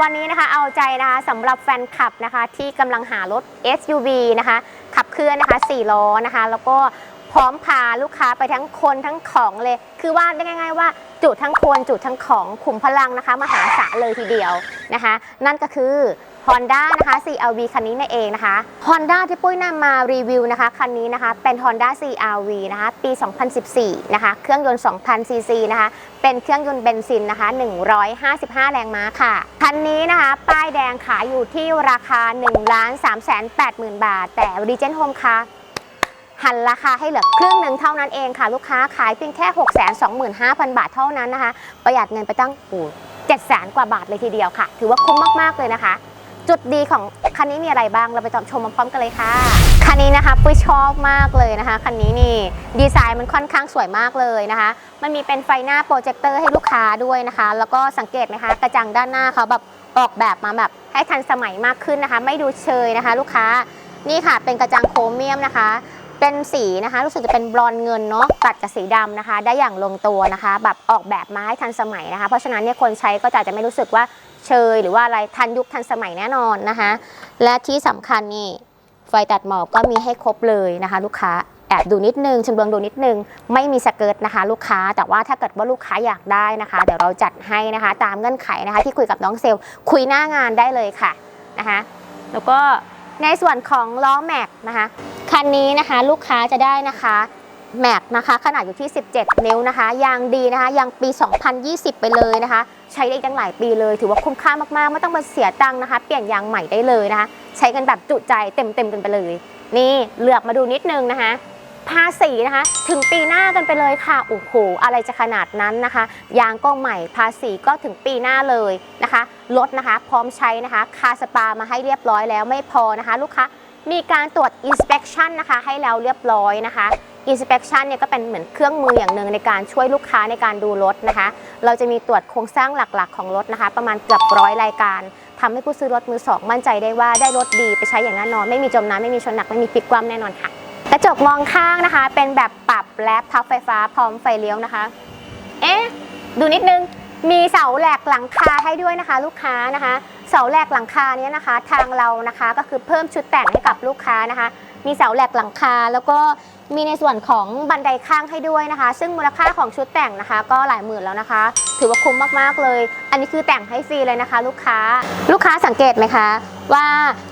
วันนี้นะคะเอาใจนะคะสำหรับแฟนคลับนะคะที่กำลังหารถ SUV นะคะขับเคลื่อนนะคะ4ล้อนะคะ แล้วก็พร้อมพาลูกค้าไปทั้งคนทั้งของเลย คือว่าได้ง่าย ๆ ว่าจุดทั้งคนจุดทั้งของขุมพลังนะคะมหาศาลเลยทีเดียวนะคะ นั่นก็คือ Honda นะคะ CRV คันนี้นั่นเองนะคะ Honda ที่ปุ้ยนำมารีวิวนะคะ คันนี้นะคะเป็น Honda CRV นะคะ ปี 2014 นะคะ เครื่องยนต์2,000ซีซีนะคะ เป็นเครื่องยนต์เบนซินนะคะ 155 แรงม้าค่ะ คันนี้นะคะ ป้ายแดงขายอยู่ที่ราคา 1 3 8 0 0 0 0บาท แต่ Regent Home ค่ะหันราคาให้เหลือครึ่งหนึ่งเท่านั้นเองค่ะ ลูกค้าขายเพียงแค่ 625,000 บาทเท่านั้นนะคะ ประหยัดเงินไปตั้งโอ้7แสนกว่าบาทเลยทีเดียวค่ะ ถือว่าคุ้มมาก ๆ เลยนะคะ จุดดีของคันนี้มีอะไรบ้างเราไปตามชมพร้อมๆกันเลยค่ะ คันนี้นะคะปุ้ยชอบมากเลยนะคะ คันนี้นี่ดีไซน์มันค่อนข้างสวยมากเลยนะคะ มันมีเป็นไฟหน้าโปรเจคเตอร์ให้ลูกค้าด้วยนะคะ แล้วก็สังเกตไหมคะกระจังด้านหน้าเขาแบบออกแบบมาแบบให้ทันสมัยมากขึ้นนะคะ ไม่ดูเชยนะคะ ลูกค้านี่ค่ะเป็นกระจังโครเมียมนะคะเป็นสีนะคะรู้สึกจะเป็นบลอนเงินเนาะตัดกับสีดำนะคะ ได้อย่างลงตัวนะคะ แบบออกแบบมาให้ทันสมัยนะคะ เพราะฉะนั้นเนี่ยคนใช้ก็จะจะไม่รู้สึกว่า เชยหรือว่าอะไรทันยุคทันสมัยแน่นอนนะคะ และที่สำคัญนี่ไฟตัดหมอกก็มีให้ครบเลยนะคะ ลูกค้าแอบดูนิดนึงชมรมดูนิดนึง ไม่มีสเกิร์ตนะคะ ลูกค้าแต่ว่าถ้าเกิดว่าลูกค้าอยากได้นะคะ เดี๋ยวเราจัดให้นะคะ ตามเงื่อนไขนะคะ ที่คุยกับน้องเซลคุยหน้างานได้เลยค่ะนะคะ แล้วก็ในส่วนของล้อแม็กนะคะคันนี้นะคะ ลูกค้าจะได้นะคะ แม็กนะคะขนาดอยู่ที่ 17 นิ้วนะคะ ยางดีนะคะ ยางปี 2020 ไปเลยนะคะ ใช้ได้อีกตั้งหลายปีเลย ถือว่าคุ้มค่ามากๆ ไม่ต้องมาเสียตังค์นะคะ เปลี่ยนยางใหม่ได้เลยนะคะ ใช้กันแบบจุใจเต็มๆกันไปเลย นี่เลือกมาดูนิดนึงนะคะภาษีนะคะ ถึงปีหน้ากันไปเลยค่ะโอ้โหอะไรจะขนาดนั้นนะคะ ยางก็ใหม่ภาษีก็ถึงปีหน้าเลยนะคะรถนะคะ พร้อมใช้นะคะ คาสปามาให้เรียบร้อยแล้วไม่พอนะคะ ลูกค้ามีการตรวจ inspection นะคะ ให้แล้วเรียบร้อยนะคะ inspection เนี่ยก็เป็นเหมือนเครื่องมืออย่างหนึ่งในการช่วยลูกค้าในการดูรถนะคะ เราจะมีตรวจโครงสร้างหลักๆ ของรถนะคะ ประมาณเกือบร้อยรายการทำให้ผู้ซื้อรถมือสองมั่นใจได้ว่าได้รถดีไปใช้อย่างแน่นอน ไม่มีจมน้ำไม่มีชนหนักไม่มีพลิกคว่ำแน่นอนค่ะ กระจกมองข้างนะคะ เป็นแบบปรับและพับไฟฟ้าพร้อมไฟเลี้ยวนะคะ เอ๊ะดูนิดนึงมีเสาแหลกหลังคาให้ด้วยนะคะ ลูกค้านะคะ เสาแหลกหลังคาเนี้ยนะคะ ทางเรานะคะก็คือเพิ่มชุดแต่งให้กับลูกค้านะคะ มีเสาแหลกหลังคาแล้วก็ มีในส่วนของบันไดข้างให้ด้วยนะคะ ซึ่งมูลค่าของชุดแต่งนะคะ ก็หลายหมื่นแล้วนะคะ ถือว่าคุ้มมากๆเลย อันนี้คือแต่งให้ฟรีเลยนะคะ ลูกค้าลูกค้าสังเกตไหมคะว่า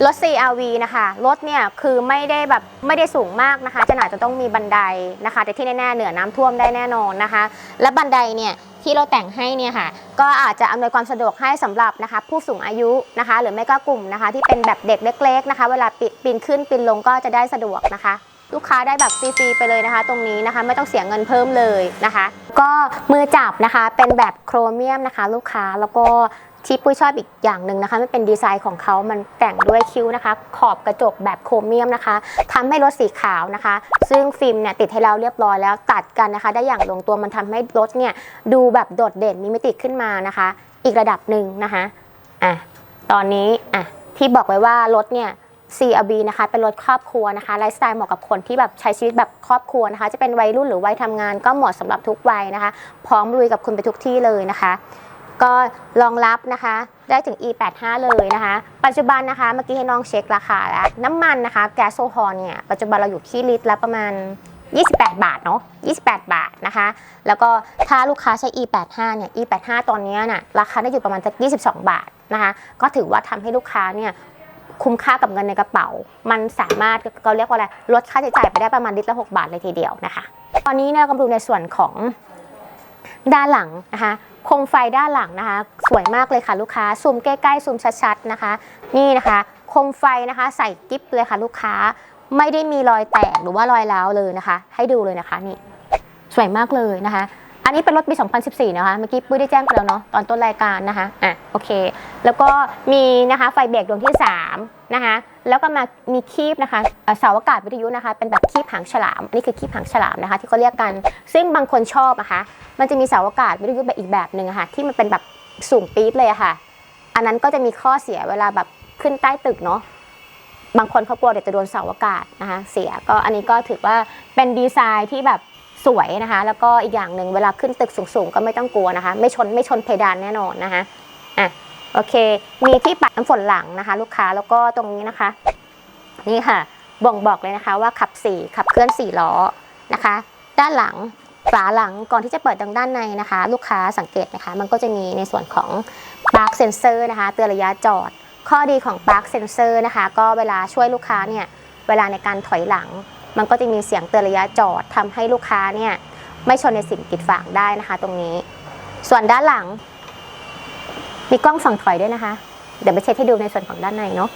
รถ CRV นะคะรถเนี่ยคือไม่ได้แบบไม่ได้สูงมากนะคะจะอาจจะต้องมีบันไดนะคะ แต่ที่แน่ๆเหนือน้ำท่วมได้แน่นอนนะคะ และบันไดเนี่ยที่เราแต่งให้เนี่ยค่ะ ก็อาจจะอำนวยความสะดวกให้สำหรับนะคะ ผู้สูงอายุนะคะ หรือไม่ก็กลุ่มนะคะ ที่เป็นแบบเด็กเล็ก ๆ นะคะ เวลาปีนขึ้นปีนลงก็จะได้สะดวกนะคะ ลูกค้าได้แบบฟรีๆไปเลยนะคะ ตรงนี้นะคะไม่ต้องเสียเงินเพิ่มเลยนะคะ ก็มือจับนะคะเป็นแบบโครเมียมนะคะ ลูกค้าแล้วก็ที่ปุ้ยชอบอีกอย่างหนึ่งนะคะมันเป็นดีไซน์ของเขามันแต่งด้วยคิ้วนะคะ ขอบกระจกแบบโครเมียมนะคะทำให้รถสีขาวนะคะ ซึ่งฟิล์มเนี่ยติดให้เราเรียบร้อยแล้วตัดกันนะคะ ได้อย่างลงตัวมันทำให้รถเนี่ยดูแบบโดดเด่นมีมิติขึ้นมานะคะ อีกระดับหนึ่งนะคะอะตอนนี้อะที่บอกไว้ว่ารถเนี่ย CRV นะคะเป็นรถครอบครัวนะคะไลฟ์สไตล์เหมาะกับคนที่แบบใช้ชีวิตแบบครอบครัวนะคะ จะเป็นวัยรุ่นหรือวัยทำงานก็เหมาะสำหรับทุกวัยนะคะ พร้อมลุยกับคุณไปทุกที่เลยนะคะ ก็รองรับนะคะได้ถึง E85 เลยนะคะ ปัจจุบันนะคะเมื่อกี้ให้น้องเช็คราคาแล้วน้ำมันนะคะแก๊สโซฮอลเนี่ยปัจจุบันเราอยู่ที่ลิตรละประมาณ 28 บาทเนาะ28 บาทนะคะ แล้วก็ถ้าลูกค้าใช้ E85 เนี่ย E85 ตอนนี้น่ะราคาได้อยู่ประมาณสัก22 บาทนะคะ ก็ถือว่าทำให้ลูกค้าเนี่ย คุ้มค่ากับเงินในกระเป๋า มันสามารถเราเรียกว่าอะไรลดค่าใช้จ่ายไปได้ประมาณลิตรละ 6 บาทเลยทีเดียวนะคะ ตอนนี้เนี่ยเรากำลังดูในส่วนของด้านหลังนะคะโคมไฟด้านหลังนะคะ สวยมากเลยค่ะลูกค้าซูมใกล้ๆซูมชัดๆนะคะ นี่นะคะโคมไฟนะคะ ใส่กิ๊บเลยค่ะลูกค้าไม่ได้มีรอยแตกหรือว่ารอยร้าวเลยนะคะ ให้ดูเลยนะคะนี่สวยมากเลยนะคะ อันนี้เป็นรถปี 2014 นะคะ เมื่อกี้ปุ้ยได้แจ้งไปแล้วเนาะตอนต้นรายการนะคะ อะโอเค แล้วก็มีนะคะไฟเบรกดวงที่ 3 นะคะ แล้วก็มามีคีบนะคะเสาอากาศวิทยุนะคะ เป็นแบบคีบหางฉลาม อันนี่คือคีบหางฉลามนะคะ ที่เขาเรียกกัน ซึ่งบางคนชอบนะคะ มันจะมีเสาอากาศวิทยุแบบอีกแบบหนึ่งะค่ะ ที่มันเป็นแบบสูงปี๊ดเลยะค่ะ อันนั้นก็จะมีข้อเสียเวลาแบบขึ้นใต้ตึกเนาะบางคนเขากลัวเดี๋ยวจะโดนเสาอากาศนะคะเสียก็อันนี้ก็ถือว่าเป็นดีไซน์ที่แบบ สวยนะคะ แล้วก็อีกอย่างหนึ่งเวลาขึ้นตึกสูงๆ ก็ไม่ต้องกลัวนะคะ ไม่ชนไม่ชนเพดานแน่นอนนะคะอะโอเค มีที่ปัดน้ำฝนหลังนะคะ ลูกค้าแล้วก็ตรงนี้นะคะ นี่ค่ะบ่งบอกเลยนะคะว่าขับ4ขับเคลื่อน4ล้อนะคะ ด้านหลังฝาหลังก่อนที่จะเปิดทางด้านในนะคะ ลูกค้าสังเกตนะคะ มันก็จะมีในส่วนของ Park Sensor นะคะ เตือนระยะจอด ข้อดีของ Park Sensor นะคะ ก็เวลาช่วยลูกค้าเนี่ย เวลาในการถอยหลัง มันก็จะมีเสียงเตือนระยะจอดทำให้ลูกค้าเนี่ยไม่ชนในสิ่งกีดขวางได้นะคะ ตรงนี้ ส่วนด้านหลัง มีกล้องส่องถอยด้วยนะคะ เดี๋ยวไปเช็คให้ดูในส่วนของด้านในเนาะ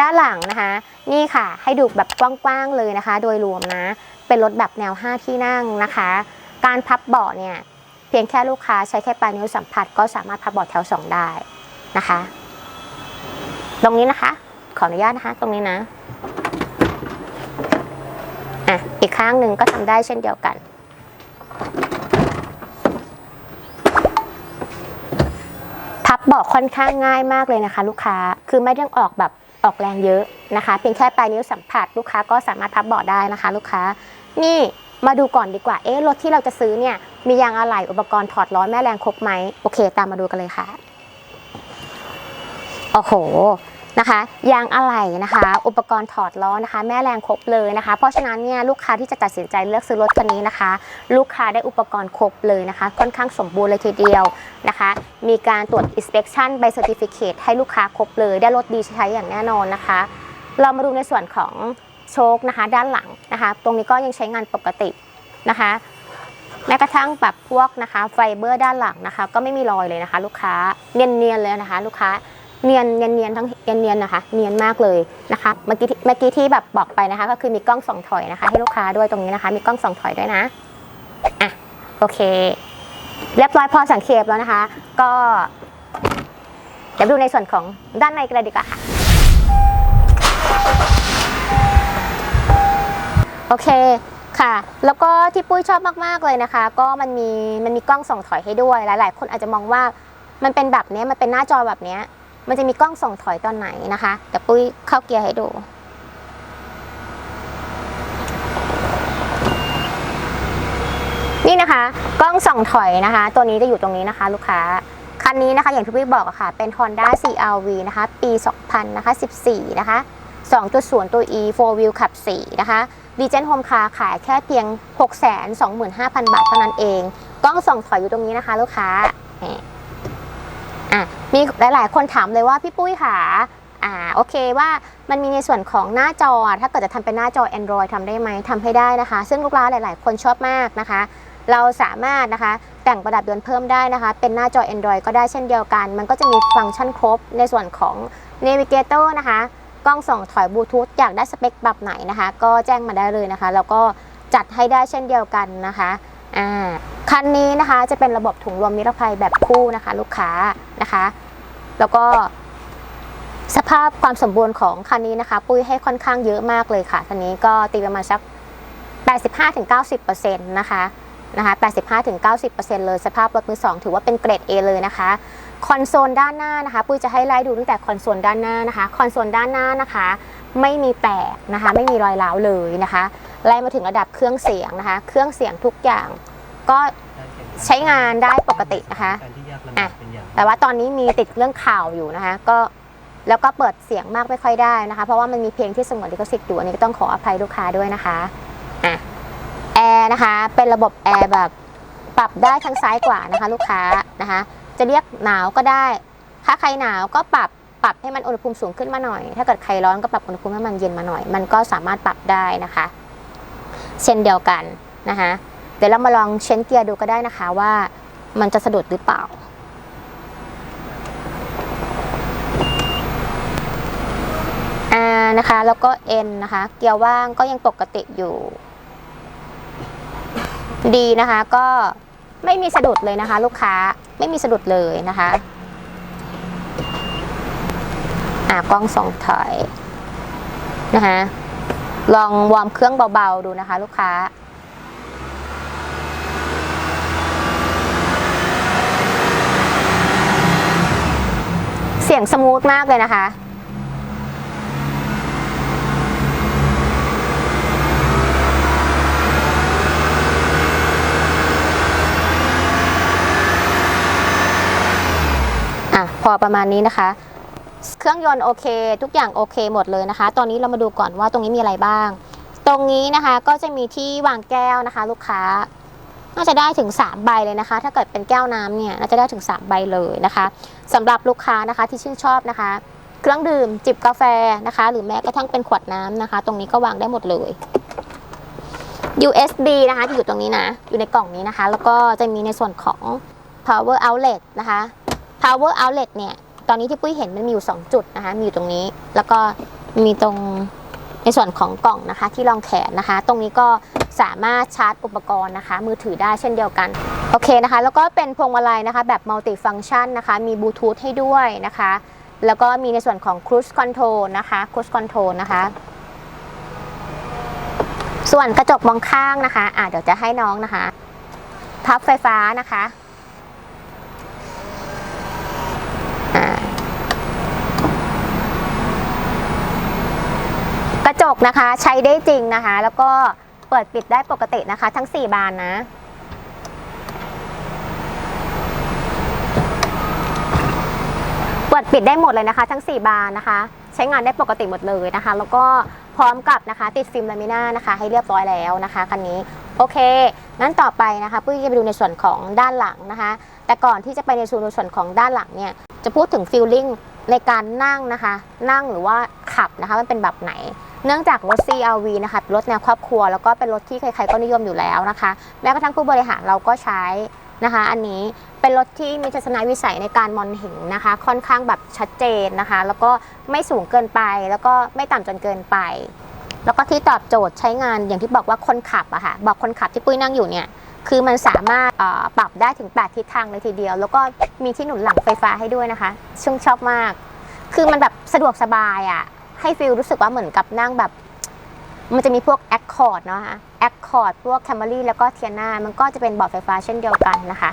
ด้านหลังนะคะ นี่ค่ะให้ดูแบบกว้างๆเลยนะคะ โดยรวมนะ เป็นรถแบบแนว 5 ที่นั่งนะคะ การพับเบาะเนี่ยเพียงแค่ลูกค้าใช้แค่ปลายนิ้วสัมผัส ก็สามารถพับเบาะแถว 2 ได้นะคะ ตรงนี้นะคะ ขออนุญาตนะคะ ตรงนี้นะ อะอีกข้างหนึ่งก็ทำได้เช่นเดียวกัน พับเบาะค่อนข้างง่ายมากเลยนะคะ ลูกค้าคือไม่ต้องออกแบบออกแรงเยอะนะคะเพียงแค่ปลายนิ้วสัมผัสลูกค้าก็สามารถพับเบาะได้นะคะ ลูกค้า นี่มาดูก่อนดีกว่า เอ๊ะรถที่เราจะซื้อเนี่ย มียางอะไหล่อุปกรณ์ถอดล้อแม่แรงครบไหม โอเค ตามมาดูกันเลยค่ะ โอ้โห นะคะ ยางอะไหล่นะคะ อุปกรณ์ถอดล้อนะคะ แม่แรงครบเลยนะคะ เพราะฉะนั้นเนี่ยลูกค้าที่จะตัดสินใจเลือกซื้อรถคันนี้นะคะ ลูกค้าได้อุปกรณ์ครบเลยนะคะ ค่อนข้างสมบูรณ์เลยทีเดียวนะคะ มีการตรวจ inspection ใบ certificate ให้ลูกค้าครบเลย ได้รถดีใช้อย่างแน่นอนนะคะ เรามาดูในส่วนของโชคนะคะ ด้านหลังนะคะ ตรงนี้ก็ยังใช้งานปกตินะคะแม้กระทั่งแบบพวกนะคะไฟเบอร์ด้านหลังนะคะ ก็ไม่มีรอยเลยนะคะ ลูกค้าเนียนๆเลยนะคะ ลูกค้า เนียนเนียนเนียนทั้งเนียนเนียนนะคะ เนียนมากเลยนะคะเมื่อกี้ที่เมื่อกี้ที่แบบบอกไปนะคะ ก็คือมีกล้องส่องถอยนะคะ ให้ลูกค้าด้วยตรงนี้นะคะ มีกล้องส่องถอยด้วยนะอะโอเค เรียบร้อยพอสังเกตแล้วนะคะ ก็เดี๋ยวดูในส่วนของด้านในกันเลยดีกว่าค่ะโอเคค่ะ แล้วก็ที่ปุ้ยชอบมากๆเลยนะคะ ก็มันมีมันมีกล้องส่องถอยให้ด้วยหลาย ๆ คนอาจจะมองว่ามันเป็นแบบนี้มันเป็นหน้าจอแบบนี้ มันจะมีกล้องส่องถอยตอนไหนนะคะเดี๋ยวปุ้ยเข้าเกียร์ให้ดู นี่นะคะ กล้องส่องถอยนะคะ ตัวนี้จะอยู่ตรงนี้นะคะ ลูกค้าคันนี้นะคะอย่างที่พี่บอกอะค่ะ เป็น Honda CRV นะคะ ปี 2000นะคะ14 นะคะ 2.0 ตัว E 4 wheel ขับ 4 นะคะ d ีเจนโฮมคาขายแค่เพียง 625,000 บาทเท่านั้นเอง กล้องส่องถอยอยู่ตรงนี้นะคะ ลูกค้า อะมีหลาย ๆ คนถามเลยว่าพี่ปุ้ยค่ะอ่าโอเคว่ามันมีในส่วนของหน้าจอ ถ้าเกิดจะทำเป็นหน้าจอ Android ทำได้ไหมทำให้ได้นะคะ ซึ่งลูกค้าหลาย ๆ คนชอบมากนะคะ เราสามารถนะคะแต่งประดับยนต์เพิ่มได้นะคะ เป็นหน้าจอ Android ก็ได้เช่นเดียวกัน มันก็จะมีฟังก์ชันครบในส่วนของ Navigator นะคะ กล้องส่องถอยบลูทูธอยากได้สเปคแบบไหนนะคะ ก็แจ้งมาได้เลยนะคะ แล้วก็จัดให้ได้เช่นเดียวกันนะคะอ่าคันนี้นะคะจะเป็นระบบถุงลมนิรภัยแบบคู่นะคะ ลูกค้า นะคะ แล้วก็สภาพความสมบูรณ์ของคันนี้นะคะ ปุ้ยให้ค่อนข้างเยอะมากเลยค่ะคันนี้ก็ตีประมาณสัก 85-90%นะคะนะคะ85-90%เลยสภาพรถมือสองถือว่าเป็นเกรด A เลยนะคะคอนโซลด้านหน้านะคะ ปุ้ยจะให้ไล่ดูตั้งแต่คอนโซลด้านหน้านะคะคอนโซลด้านหน้านะคะ ไม่มีแตกนะคะ ไม่มีรอยร้าวเลยนะคะไล่มาถึงระดับเครื่องเสียงนะคะ เครื่องเสียงทุกอย่างก็ใช้งานได้ปกตินะคะการที่ยากลำบากเป็นอย่าง แต่ว่าตอนนี้มีติดเรื่องข่าวอยู่นะคะก็แล้วก็เปิดเสียงมากไม่ค่อยได้นะคะ เพราะว่ามันมีเพลงที่สงวนลิขสิทธิ์อยู่อันนี้ก็ต้องขออภัยลูกค้าด้วยนะคะอะแอร์นะคะเป็นระบบแอร์แบบปรับได้ทั้งซ้ายขวานะคะ ลูกค้านะคะ จะเรียกหนาวก็ได้ ถ้าใครหนาวก็ปรับปรับให้มันอุณหภูมิสูงขึ้นมาหน่อย ถ้าเกิดใครร้อนก็ปรับอุณหภูมิให้มันเย็นมาหน่อย มันก็สามารถปรับได้นะคะ เช่นเดียวกันนะคะ เดี๋ยวเรามาลองเช็นเกียร์ดูก็ได้นะคะว่ามันจะสะดุดหรือเปล่า R นะคะ แล้วก็ N นะคะ เกียร์ว่างก็ยังปกติอยู่ดีนะคะก็ไม่มีสะดุดเลยนะคะ ลูกค้าไม่มีสะดุดเลยนะคะ อ่ากล้องสองถอยนะคะลองวอร์มเครื่องเบาๆดูนะคะ ลูกค้าเสียงสมูทมากเลยนะคะ อะพอประมาณนี้นะคะ เครื่องยนต์โอเค ทุกอย่างโอเคหมดเลยนะคะ ตอนนี้เรามาดูก่อนว่าตรงนี้มีอะไรบ้าง ตรงนี้นะคะก็จะมีที่วางแก้วนะคะ ลูกค้า น่าจะได้ถึง 3 ใบเลยนะคะ ถ้าเกิดเป็นแก้วน้ำเนี่ยน่าจะได้ถึง 3 ใบเลยนะคะสำหรับลูกค้านะคะที่ชื่นชอบนะคะ เครื่องดื่มจิบกาแฟนะคะ หรือแม้กระทั่งเป็นขวดน้ำนะคะ ตรงนี้ก็วางได้หมดเลย USB นะคะที่อยู่ตรงนี้นะ อยู่ในกล่องนี้นะคะ แล้วก็จะมีในส่วนของ power outlet นะคะ power outlet เนี่ย ตอนนี้ที่ปุ้ยเห็นมันมีอยู่ 2 จุดนะคะ มีอยู่ตรงนี้ แล้วก็มีตรงในส่วนของกล่องนะคะ ที่รองแขนนะคะ ตรงนี้ก็สามารถชาร์จอุปกรณ์นะคะ มือถือได้เช่นเดียวกัน โอเคนะคะ แล้วก็เป็นพวงมาลัยนะคะ แบบมัลติฟัง c t ชันนะคะ มีบลูทูธให้ด้วยนะคะ แล้วก็มีในส่วนของ cruise control นะคะ cruise control นะคะ ส่วนกระจกมองข้างนะคะอะเดี๋ยวจะให้น้องนะคะ พับไฟฟ้านะคะอ่ากระจก นะคะ ใช้ได้จริงนะคะ แล้วก็เปิดปิดได้ปกตินะคะ ทั้ง 4 บานนะ เปิดปิดได้หมดเลยนะคะ ทั้ง 4 บานนะคะ ใช้งานได้ปกติหมดเลยนะคะ แล้วก็พร้อมกับนะคะ ติดฟิล์มลามิน่านะคะ ให้เรียบร้อยแล้วนะคะคันนี้โอเค งั้นต่อไปนะคะปุ้ยจะไปดูในส่วนของด้านหลังนะคะ แต่ก่อนที่จะไปในส่วนของด้านหลังเนี่ยจะพูดถึงฟีลลิ่งในการนั่งนะคะ นั่งหรือว่าขับนะคะมันเป็นแบบไหน เนื่องจากรถ CRV นะคะเป็นรถแนวครอบครัว แล้วก็เป็นรถที่ใครๆก็นิยมอยู่แล้วนะคะ แม้กระทั่งผู้บริหารเราก็ใช้นะคะ อันนี้เป็นรถที่มีทัศนวิสัยในการมองเห็นนะคะ ค่อนข้างแบบชัดเจนนะคะ แล้วก็ไม่สูงเกินไป แล้วก็ไม่ต่ำจนเกินไป แล้วก็ที่ตอบโจทย์ใช้งานอย่างที่บอกว่าคนขับอะค่ะบอกคนขับที่ปุ้ยนั่งอยู่เนี่ยคือมันสามารถปรับได้ถึง 8 ทิศทางเลยทีเดียว แล้วก็มีที่หนุนหลังไฟฟ้าให้ด้วยนะคะ ซึ่งชอบมาก คือมันแบบสะดวกสบายอะ ให้ฟิลรู้สึกว่าเหมือนกับนั่งแบบ มันจะมีพวก Accord เนาะคะ Accord พวก Camry แล้วก็ Tiana มันก็จะเป็นบอร์ดไฟฟ้าเช่นเดียวกันนะคะ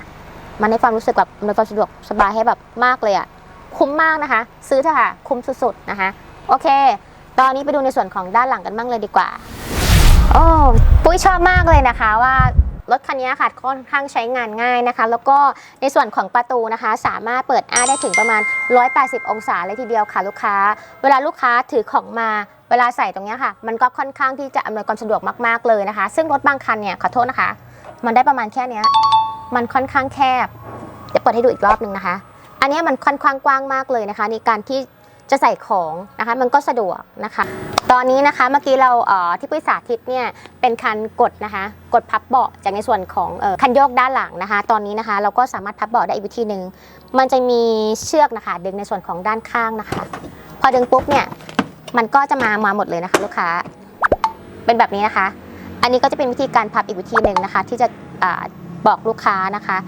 มันให้ความรู้สึกแบบมันความสะดวกสบายให้แบบมากเลยอะคุ้มมากนะคะ ซื้อเถอะค่ะ คุ้มสุดๆนะคะ โอเค ตอนนี้ไปดูในส่วนของด้านหลังกันบ้างเลยดีกว่า โอ้ ปุ้ยชอบมากเลยนะคะว่า รถคันนี้ค่ะค่อนข้างใช้งานง่ายนะคะ แล้วก็ในส่วนของประตูนะคะ สามารถเปิดอ้าได้ถึงประมาณ 180 องศาเลยทีเดียวค่ะลูกค้า เวลาลูกค้าถือของมาเวลาใส่ตรงนี้ค่ะ มันก็ค่อนข้างที่จะอำนวยความสะดวกมากๆเลยนะคะ ซึ่งรถบางคันเนี่ยขอโทษนะคะ มันได้ประมาณแค่นี้มันค่อนข้างแคบเดี๋ยวเปิดให้ดูอีกรอบหนึ่งนะคะ อันนี้มันค่อนข้างกว้างมากเลยนะคะ ในการที่ จะใส่ของนะคะมันก็สะดวกนะคะ ตอนนี้นะคะเมื่อกี้เราเอ่อที่ปุ้ยสาธิตเนี่ยเป็นคันกดนะคะกดพับเบาะจากในส่วนของออคันโยกด้านหลังนะคะ ตอนนี้นะคะเราก็สามารถพับเบาะได้อีกวิธีหนึ่งมันจะมีเชือกนะคะ ดึงในส่วนของด้านข้างนะคะ พอดึงปุ๊บเนี่ยมันก็จะมามาหมดเลยนะคะ ลูกค้าเป็นแบบนี้นะคะ อันนี้ก็จะเป็นวิธีการพับอีกวิธีหนึ่งนะคะ ที่จะ บอกลูกค้านะคะ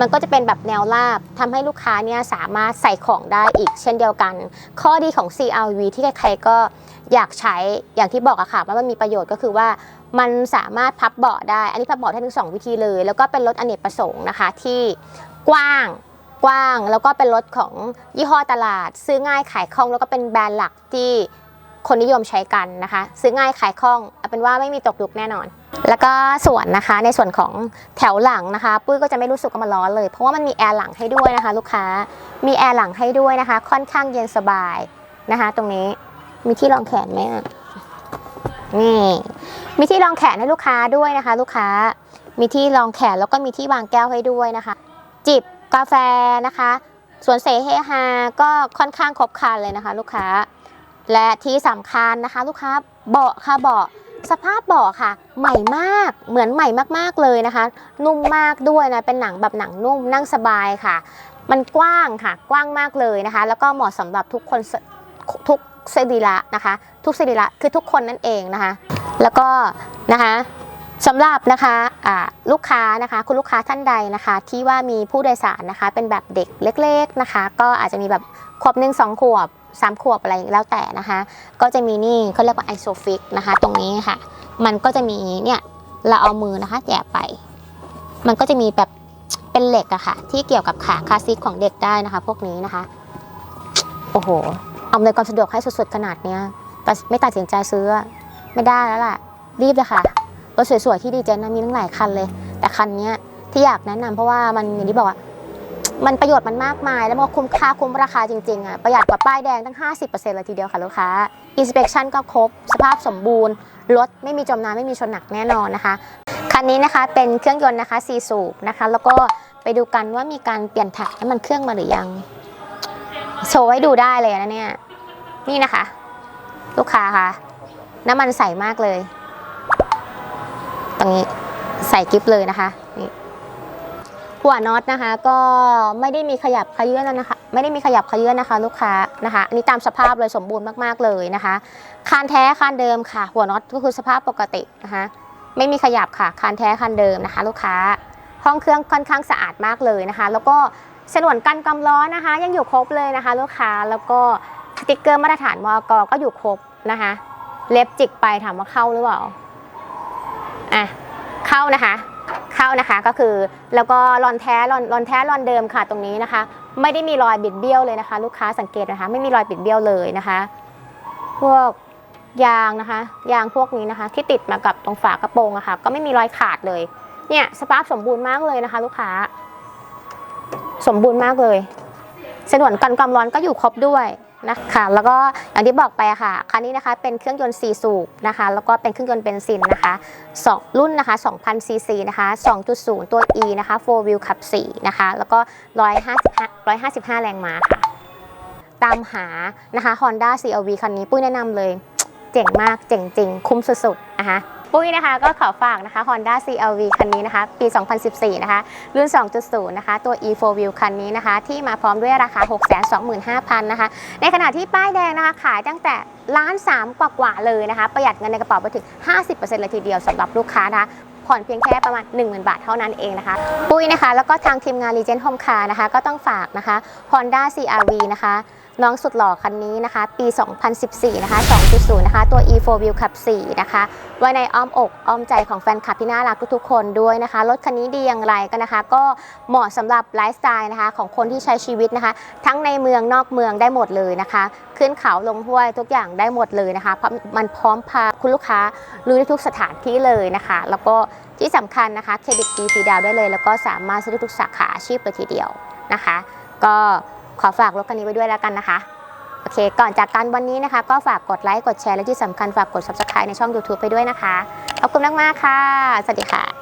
มันก็จะเป็นแบบแนวราบทำให้ลูกค้าเนี่ยสามารถใส่ของได้อีกเช่นเดียวกัน ข้อดีของ CRV ที่ใครๆก็อยากใช้อย่างที่บอกอะค่ะว่ามันมีประโยชน์ก็คือว่ามันสามารถพับเบาะได้ อันนี้พับเบาะได้ทั้งสองวิธีเลย แล้วก็เป็นรถอเนกประสงค์นะคะที่กว้างกว้าง แล้วก็เป็นรถของยี่ห้อตลาด ซื้อง่ายขายคล่องแล้วก็เป็นแบรนด์หลักที่ คนนิยมใช้กันนะคะ ซื้อง่ายขายคล่องเอาเป็นว่าไม่มีตกยุคแน่นอน แล้วก็ส่วนนะคะในส่วนของแถวหลังนะคะ ปุ้ยก็จะไม่รู้สึกว่ามันร้อนเลย เพราะว่ามันมีแอร์หลังให้ด้วยนะคะ ลูกค้ามีแอร์หลังให้ด้วยนะคะ ค่อนข้างเย็นสบายนะคะ ตรงนี้มีที่รองแขนไหมนี่ มีที่รองแขนให้ลูกค้าด้วยนะคะ ลูกค้ามีที่รองแขนแล้วก็มีที่วางแก้วให้ด้วยนะคะ จิบกาแฟนะคะส่วนเสเฮฮาก็ค่อนข้างครบครันเลยนะคะ ลูกค้า และที่สำคัญนะคะลูกค้าเบาะค่ะเบาะสภาพเบาะค่ะ ใหม่มากเหมือนใหม่มากๆเลยนะคะ นุ่มมากด้วยนะเป็นหนังแบบหนังนุ่มนั่งสบายค่ะ มันกว้างค่ะกว้างมากเลยนะคะ แล้วก็เหมาะสำหรับทุกคนทุกสรีระนะคะ ทุกสรีระคือทุกคนนั่นเองนะคะ แล้วก็นะคะสำหรับนะคะลูกค้านะคะ คุณลูกค้าท่านใดนะคะ ที่ว่ามีผู้โดยสารนะคะ เป็นแบบเด็กเล็ก ๆนะคะ ก็อาจจะมีแบบขวบหนึ่งสองขวบ สามขวบอะไรแล้วแต่นะคะ ก็จะมีนี่เขาเรียกว่าไอโซฟิกนะคะ ตรงนี้ค่ะ มันก็จะมีเนี่ยเราเอามือนะคะแย่ไป มันก็จะมีแบบเป็นเหล็กอะค่ะ ที่เกี่ยวกับขาคาซิกของเด็กได้นะคะ พวกนี้นะคะ โอ้โหอำนวยความสะดวกให้สุดๆขนาดเนี้ยแต่ไม่ตัดสินใจซื้อไม่ได้แล้วล่ะ รีบเลยค่ะรถสวยๆที่ดีเจนนะมีทั้งหลายคันเลย แต่คันเนี้ยที่อยากแนะนำเพราะว่ามันอย่างที่บอกว่า มันประโยชน์มันมากมาย แล้วมันก็คุ้มค่าคุ้มราคาจริงๆอะประหยัดกว่าป้ายแดงตั้ง 50%เลยทีเดียวค่ะลูกค้า inspection ก็ครบ สภาพสมบูรณ์รถไม่มีจมน้ำไม่มีชนหนักแน่นอนนะคะคันนี้นะคะเป็นเครื่องยนต์นะคะ4สูบนะคะ แล้วก็ไปดูกันว่ามีการเปลี่ยนถ่ายน้ำมันเครื่องมาหรือยังโชว์ให้ดูได้เลยนะเนี่ยนี่นะคะ ลูกค้าค่ะ น้ำมันใสมากเลย ตรงนี้ใส่กิฟเลยนะคะนี่ หัวน็อตนะคะ ก็ไม่ได้มีขยับขยื่นแล้วนะคะ ไม่ได้มีขยับขยื่นนะคะ ลูกค้านะคะอันนี้ตามสภาพเลยสมบูรณ์มากๆเลยนะคะ คานแท้คานเดิมค่ะ หัวน็อตก็คือสภาพปกตินะคะไม่มีขยับค่ะ คานแท้คานเดิมนะคะ ลูกค้า ห้องเครื่องค่อนข้างสะอาดมากเลยนะคะ แล้วก็ฉนวนกันกำล้อนะคะ ยังอยู่ครบเลยนะคะ ลูกค้าแล้วก็สติกเกอร์มาตรฐานมอกก็อยู่ครบนะคะ เล็บจิกไปถามว่าเข้าหรือเปล่าอะเข้านะคะ เข้านะคะก็คือแล้วก็รอนแท้รอนรอนแท้รอนเดิมค่ะตรงนี้นะคะ ไม่ได้มีรอยบิดเบี้ยวเลยนะคะ ลูกค้าสังเกตนะคะ ไม่มีรอยบิดเบี้ยวเลยนะคะ พวกยางนะคะ ยางพวกนี้นะคะ ที่ติดมากับตรงฝากระโปรงอะค่ะ ก็ไม่มีรอยขาดเลย เนี่ยสภาพสมบูรณ์มากเลยนะคะ ลูกค้า สมบูรณ์มากเลยสนวนกันความร้อนก็อยู่ครบด้วย นะคะแล้วก็อย่างที่บอกไปค่ะคันนี้นะคะเป็นเครื่องยนต์4สูบนะคะแล้วก็เป็นเครื่องยนต์เบนซินนะคะสองรุ่นนะคะ2,000ซีซีนะคะ2.0 ตัว E นะคะ4 wheel ขับ4นะคะแล้วก็155 155 แรงม้าค่ะตามหานะคะ Honda CRV คันนี้ปุ้ยแนะนำเลย เจ๋งมากเจ๋งจริงคุ้มสุดๆนะคะ ปุ้ยนะคะก็ขอฝากนะคะ Honda CRV คันนี้นะคะ ปี 2014 นะคะ รุ่น 2.0 นะคะ ตัว E4 Wheel คันนี้นะคะ ที่มาพร้อมด้วยราคา 625,000 นะคะ ในขณะที่ป้ายแดงนะคะ ขายตั้งแต่ล้านสามกว่าๆเลยนะคะ ประหยัดเงินในกระเป๋าไปถึง 50%เลยทีเดียวสำหรับลูกค้านะคะผ่อนเพียงแค่ประมาณ 10,000 บาทเท่านั้นเองนะคะ ปุ้ยนะคะ แล้วก็ทางทีมงาน Legend Home Car นะคะ ก็ต้องฝากนะคะ Honda CRV นะคะ น้องสุดหล่อคันนี้นะคะ ปี 2014 นะคะ 2.0 นะคะ ตัว E4 Wheel ขับ 4 นะคะ ไว้ในอ้อมอกอ้อมใจของแฟนคลับที่น่ารักทุกๆคนด้วยนะคะ รถคันนี้ดีอย่างไรกันนะคะ ก็เหมาะสำหรับไลฟ์สไตล์นะคะ ของคนที่ใช้ชีวิตนะคะ ทั้งในเมืองนอกเมืองได้หมดเลยนะคะ ขึ้นเขาลงห้วยทุกอย่างได้หมดเลยนะคะ เพราะมันพร้อมพาคุณลูกค้าลุยได้ทุกสถานที่เลยนะคะ แล้วก็ที่สำคัญนะคะเครดิตดีฟรีดาวได้เลย แล้วก็สามารถซื้อได้ทุกสาขาอาชีพเลยทีเดียวนะคะ ก็ ขอฝากรถคันนี้ไว้ด้วยแล้วกันนะคะ โอเค ก่อนจากกันวันนี้นะคะ ก็ฝากกดไลค์ กดแชร์ และที่สำคัญฝากกด subscribe ในช่อง YouTube ไปด้วยนะคะ ขอบคุณมาก ๆ ค่ะ สวัสดีค่ะ